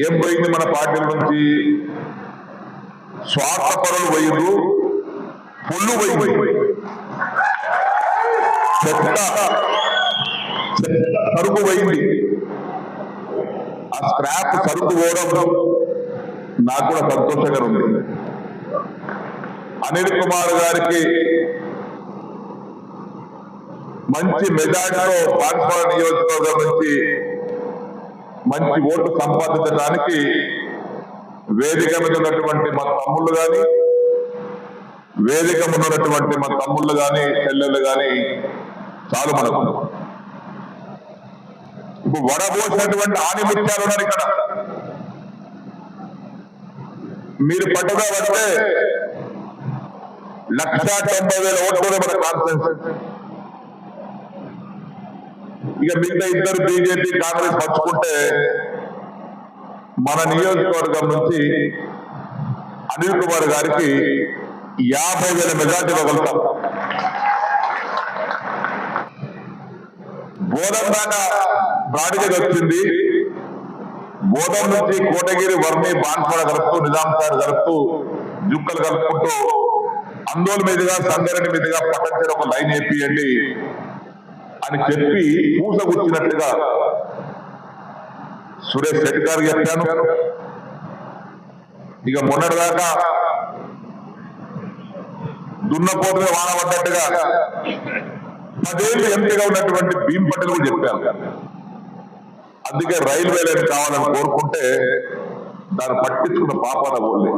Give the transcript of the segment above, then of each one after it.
ఏం పోయింది మన పార్టీల నుంచి? స్వార్థపరులు పోయిండు పుల్లు పోయింది చెత్త సరుకు పోయింది. ఆ స్క్రాప్ సరుకు పోవడం నాకు కూడా సంతోషంగా ఉంది. అనిల్ కుమార్ గారికి మంచి మెజార్టీలో బాన్స్వాడ నియోజకవర్గం నుంచి మంచి ఓటు సంపాదించడానికి వేదిక మీద ఉన్నటువంటి మా తమ్ముళ్ళు గాని వేదిక మీద ఉన్నటువంటి మా తమ్ముళ్ళు గాని చెల్లెళ్ళు గాని చాలు మనకు. ఇప్పుడు వడబోసినటువంటి ఆనిముత్యాలు ఉన్నారు ఇక్కడ. మీరు పట్టుగా పడితే లక్ష తొంభై వేల ఓట్లు మన కాన్ఫరెన్స్. ఇక మిగతా ఇద్దరు బీజేపీ కాంగ్రెస్ పంచుకుంటే మన నియోజకవర్గం నుంచి అనిల్ కుమార్ గారికి యాభై వేల మెజార్టీ ఇవ్వగలుగుతాం. బోధం దాకా బ్రాడిగేజ్ వచ్చింది. బోధం నుంచి కోటగిరి వర్ణి బాన్స్వాడ కలుపుతూ నిజాం సార్ కలుపుతూ జుక్కలు కలుపుకుంటూ అందోళ మీదుగా సంగారెడ్డి మీదుగా పట్టణ ఒక లైన్ వేపియండి అని చెప్పి పూసగుచ్చినట్లుగా సురేష్ శెట్టి గారు చెప్పాను. ఇక మొన్నటిదాకా దున్నపోతుగా వాన పడ్డట్టుగా పదేళ్ళు ఎంపీగా ఉన్నటువంటి భీమ్ పటేల్ కూడా చెప్పాను. అందుకే రైల్వే లైన్ కావాలని కోరుకుంటే దాన్ని పట్టించుకున్న పాపాన పోలే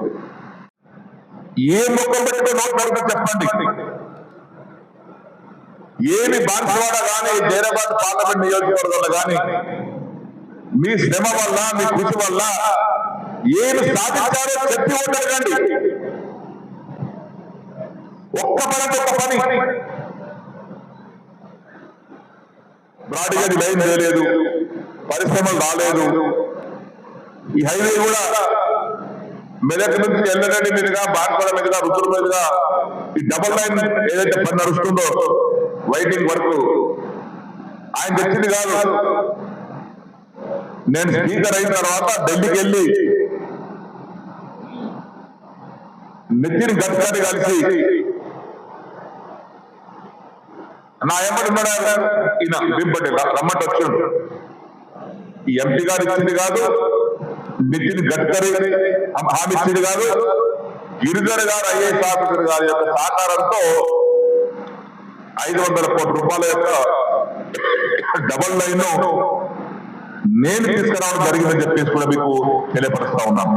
ఏ ముఖం పెట్టుకో నోట్ పెడతా చెప్పండి. ఏమి బాన్సువాడ కానీ జైరాబాద్ పార్లమెంట్ నియోజకవర్గంలో కానీ మీ శ్రమ వల్ల మీ కృషి వల్ల ఏమి సాధించారో చెప్పి ఉండకండి. ఒక్క పని ఒక్క పని. బ్రాడ్గేజ్ లైన్ చేయలేదు పరిశ్రమలు రాలేదు. ఈ హైవే కూడా మెదక్ నుంచి ఎల్లరెడ్డి మీదుగా బాన్పడ మీదుగా రుద్రుల మీదుగా ఈ డబల్ లైన్ ఏదైతే పని నడుస్తుందో వైటింగ్ వర్క్ ఆయన తెచ్చింది కాదు. నేను స్పీకర్ అయిన తర్వాత ఢిల్లీకి వెళ్ళి నితిన్ గడ్కరీ కలిసి నా ఎమ్మడి ఈయన బింపటి రమ్మటి వచ్చాడు. ఈ ఎంపీ గారు ఇచ్చింది కాదు నితిన్ గడ్కరీ హామీ ఇచ్చింది కాదు గిరిధర్ గారు ఐఏఎస్ ఆఫీసర్ గారి యొక్క సహకారంతో ఐదు వందల కోట్ల రూపాయల యొక్క డబల్ లైన్ నేను తీసుకురావడం జరిగిందని చెప్పేసి కూడా మీకు తెలియపరుస్తా ఉన్నాను.